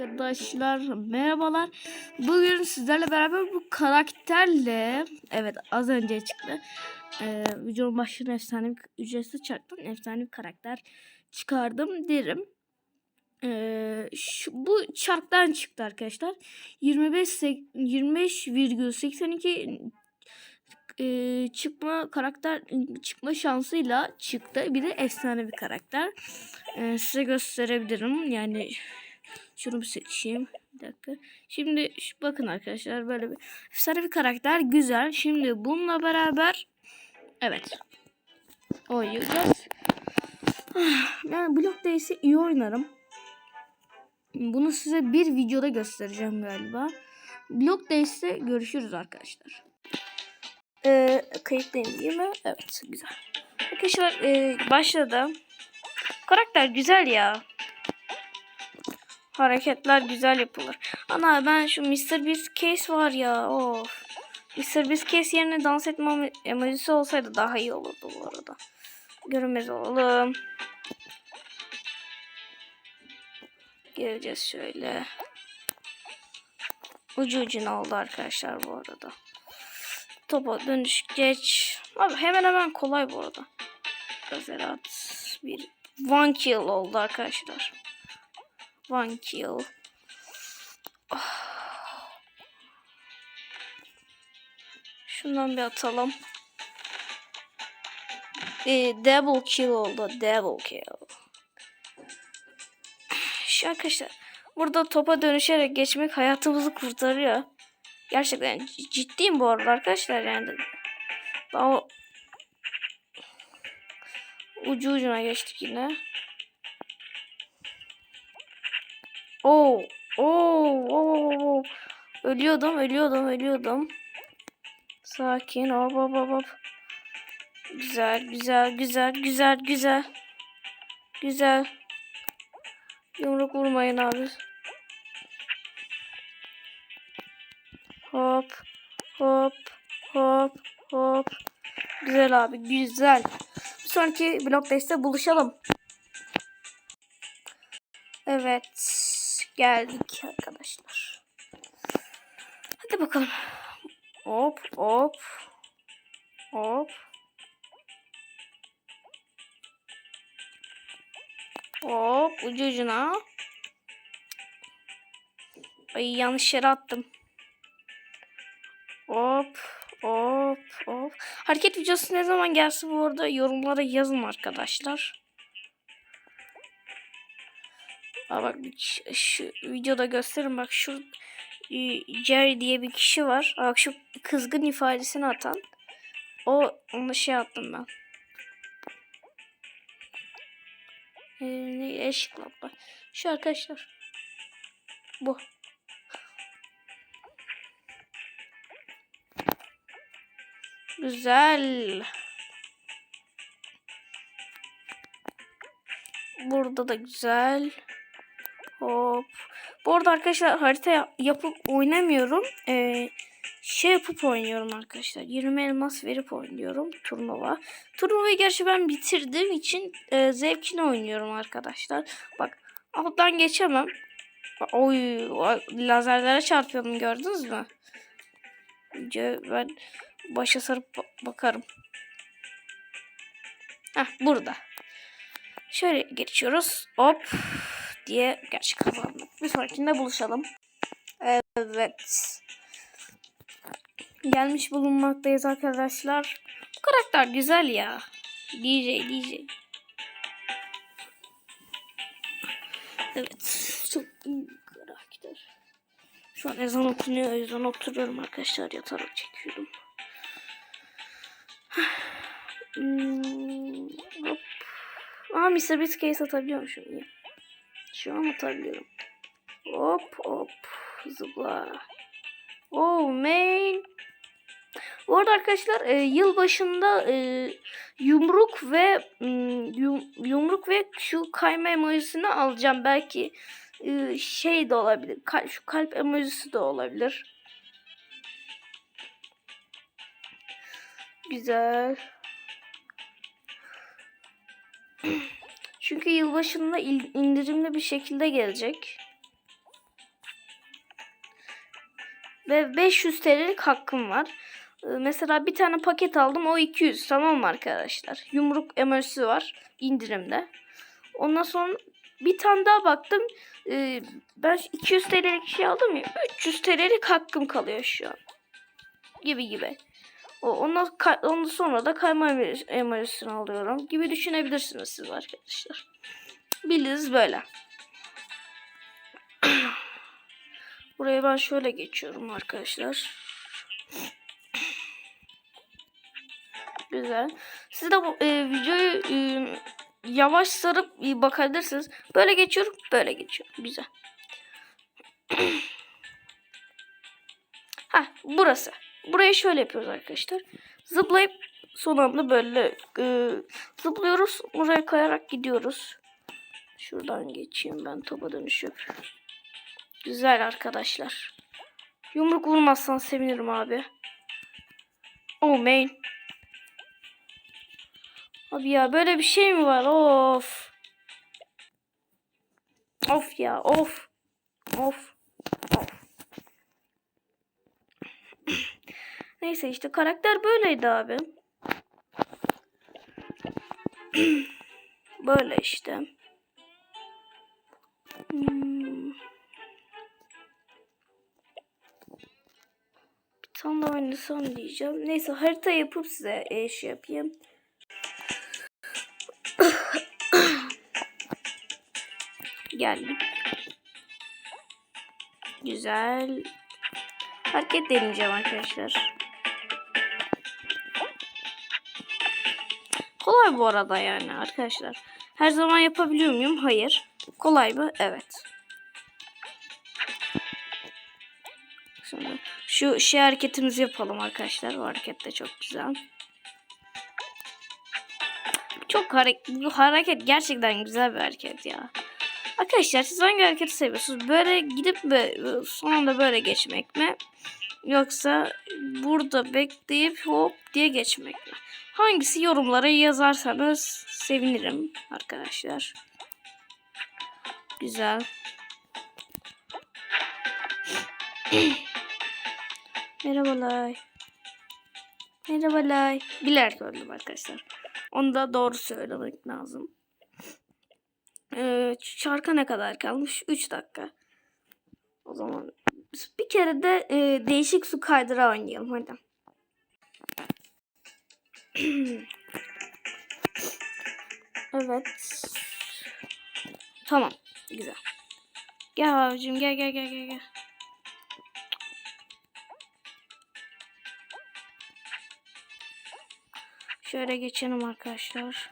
Arkadaşlar merhabalar. Bugün sizlerle beraber bu karakterle evet az önce çıktı. Ee, videonun başına efsane bir ücretsiz çarktan efsane bir karakter çıkardım derim. Ee, şu, bu çarktan çıktı arkadaşlar. 25 sek- 25,82 e, çıkma karakter çıkma şansıyla çıktı. Bir de efsane bir karakter. Ee, size gösterebilirim. Yani şunu seçeyim. Bir dakika. Şimdi şu- bakın arkadaşlar böyle bir efsane bir karakter güzel. Şimdi bununla beraber evet oynayacağız. Ah, Yani Block Days'i iyi oynarım. Bunu size bir videoda göstereceğim galiba. Block Days'te görüşürüz arkadaşlar. Ee, kayıttayım değil mi? Evet güzel. Arkadaşlar e, başladı. Karakter güzel ya. Hareketler güzel yapılır. Ana ben şu Mr. Beast case var ya. Of. Mr. Beast case yerine dans etme emo- emojisi olsaydı daha iyi olurdu bu arada. Görünmez olalım. Geleceğiz şöyle. Ucu ucuna oldu arkadaşlar bu arada. Topa dönüş geç. Abi hemen hemen kolay bu arada. Özel at. Bir one kill oldu arkadaşlar. One kill. Şundan bir atalım. Ee, double kill oldu. Double kill. Şu arkadaşlar. Burada topa dönüşerek geçmek hayatımızı kurtarıyor. Gerçekten ciddiyim bu arada arkadaşlar yani. O ucu ucuna geçtik yine. Oo, oo, oo. Ölüyordum, ölüyordum, ölüyordum. Sakin, hop hop hop hop. Güzel, güzel, güzel, güzel, güzel. Güzel. Yumruk vurmayın abi. Hop, hop, hop, hop. Güzel abi, güzel. Bir sonraki blok deste buluşalım. Evet. Geldik arkadaşlar. Hadi bakalım. Hop hop. Hop. Hop ucu ucuna. Ay yanlış yere attım. Hop hop hop. Hareket videosu ne zaman gelsin bu arada yorumlara yazın arkadaşlar. Aa bak kişi- şu videoda gösterin bak şu e, Jerry diye bir kişi var. Aa, Bak şu kızgın ifadesini atan. O onu şey attım ben. Ee, eşik lampa. Şu arkadaşlar. Bu. Güzel. Burada da güzel. Hop. Bu arada arkadaşlar harita yap- yapıp oynamıyorum. Ee, şey yapıp oynuyorum arkadaşlar. 20 elmas verip oynuyorum turnuva. Turnuvayı gerçi ben bitirdiğim için e, zevkini oynuyorum arkadaşlar. Bak alttan geçemem. Oy, lazerlere çarpıyordum gördünüz mü? Ben başa sarıp ba- bakarım. Heh burada. Şöyle geçiyoruz. Hop diye gerçek kazandık. Bir sonrakinde buluşalım. Evet. Gelmiş bulunmaktayız arkadaşlar. Bu karakter güzel ya. DJ DJ. Evet. Çok iyi karakter. Şu an ezan okunuyor. O yüzden oturuyorum arkadaşlar. Yatarak çekiyorum. Hmm, hop. Aa Mr. Beast case atabiliyormuşum. Şu an atabiliyorum. Hop hop. Zıpla. Oh man. Bu arada arkadaşlar e, yıl başında e, yumruk ve mm, yum- yumruk ve şu kayma emojisini alacağım. Belki e, şey de olabilir. Kal- şu kalp emojisi de olabilir. Güzel. Çünkü yılbaşında indirimli bir şekilde gelecek. Ve 500 TL'lik hakkım var. Ee, mesela bir tane paket aldım o 200 tamam mı arkadaşlar? Yumruk emojisi var indirimde. Ondan sonra bir tane daha baktım. Ee, ben 200 TL'lik şey aldım ya 300 TL'lik hakkım kalıyor şu an. Gibi gibi. Ondan, ondan sonra da kayma emojisini alıyorum. Gibi düşünebilirsiniz siz arkadaşlar. Bildiğiniz böyle. Buraya ben şöyle geçiyorum arkadaşlar. Güzel. Siz de bu e, videoyu e, yavaş sarıp e, bakabilirsiniz. Böyle geçiyorum, böyle geçiyorum. Güzel. ha, burası. Burayı şöyle yapıyoruz arkadaşlar. Zıplayıp son anda böyle e, zıplıyoruz. Oraya kayarak gidiyoruz. Şuradan geçeyim ben topa dönüşüp. Güzel arkadaşlar. Yumruk vurmazsan sevinirim abi. Oh man. Abi ya böyle bir şey mi var? Of. Of ya. Of. Of. Neyse işte karakter böyleydi abi. Böyle işte. Hmm. Bir tane daha oynasam diyeceğim. Neyse harita yapıp size e, şey yapayım. Geldik. Güzel. Hareket deneyeceğim arkadaşlar. Kolay bu arada yani arkadaşlar. Her zaman yapabiliyor muyum? Hayır. Kolay mı? Evet. Şimdi şu şey hareketimizi yapalım arkadaşlar. Bu hareket de çok güzel. Çok hareket, bu hareket gerçekten güzel bir hareket ya. Arkadaşlar siz hangi hareketi seviyorsunuz? Böyle gidip ve son anda böyle geçmek mi? Yoksa burada bekleyip hop diye geçmek mi? Hangisi yorumlara yazarsanız sevinirim arkadaşlar. Güzel. Merhabalar. Merhabalar. Bilerek öldüm arkadaşlar. Onu da doğru söylemek lazım. Ee, şarkı ne kadar kalmış? 3 dakika. O zaman bir kere de e, değişik su kaydıra oynayalım hadi. evet. Tamam. Güzel. Gel abicim gel gel gel gel. Şöyle geçelim arkadaşlar.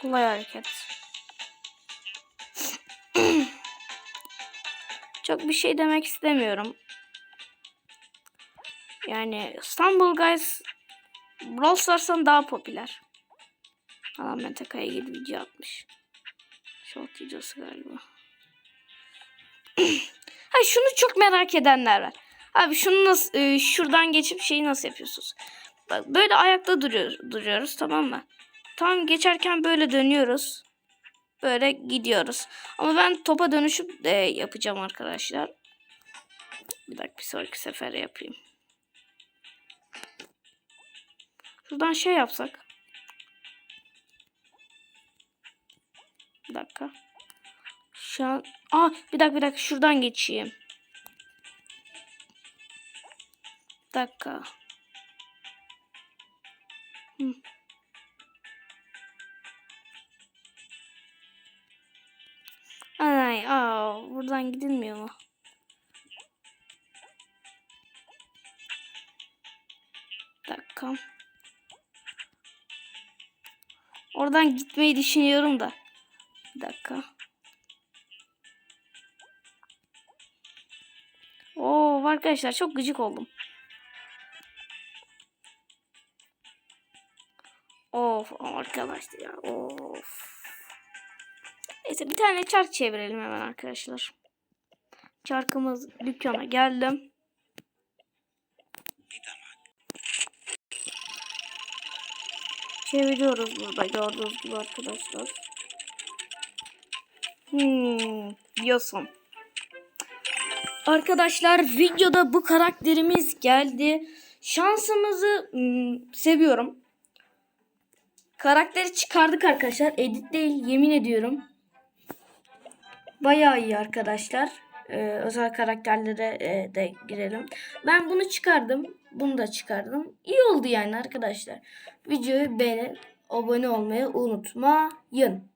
Kolay hareket. Çok bir şey demek istemiyorum. Yani İstanbul Guys Brawl Stars'tan daha popüler. Adam Menteka'ya gibi video atmış. Short videosu galiba. ha şunu çok merak edenler var. Abi şunu nasıl e, şuradan geçip şeyi nasıl yapıyorsunuz? Bak böyle ayakta duruyoruz, duruyoruz tamam mı? Tam geçerken böyle dönüyoruz. Böyle gidiyoruz. Ama ben topa dönüşüp de yapacağım arkadaşlar. Bir dakika bir sonraki sefer yapayım. Şuradan şey yapsak. Bir dakika. Şu an... Aa, bir dakika bir dakika şuradan geçeyim. Bir dakika. Hı. Buradan gidilmiyor mu? Dakika. Oradan gitmeyi düşünüyorum da. Bir dakika. Oo arkadaşlar çok gıcık oldum. Of arkadaşlar ya of. Neyse bir tane çark çevirelim hemen arkadaşlar. Çarkımız dükkana geldim. Çeviriyoruz burada gördüğünüz gibi arkadaşlar. Hmm, diyorsun. Arkadaşlar videoda bu karakterimiz geldi. Şansımızı hmm, seviyorum. Karakteri çıkardık arkadaşlar. Edit değil yemin ediyorum. Bayağı iyi arkadaşlar. Ee, özel karakterlere e, de girelim. Ben bunu çıkardım. Bunu da çıkardım. İyi oldu yani arkadaşlar. Videoyu beğenip abone olmayı unutmayın.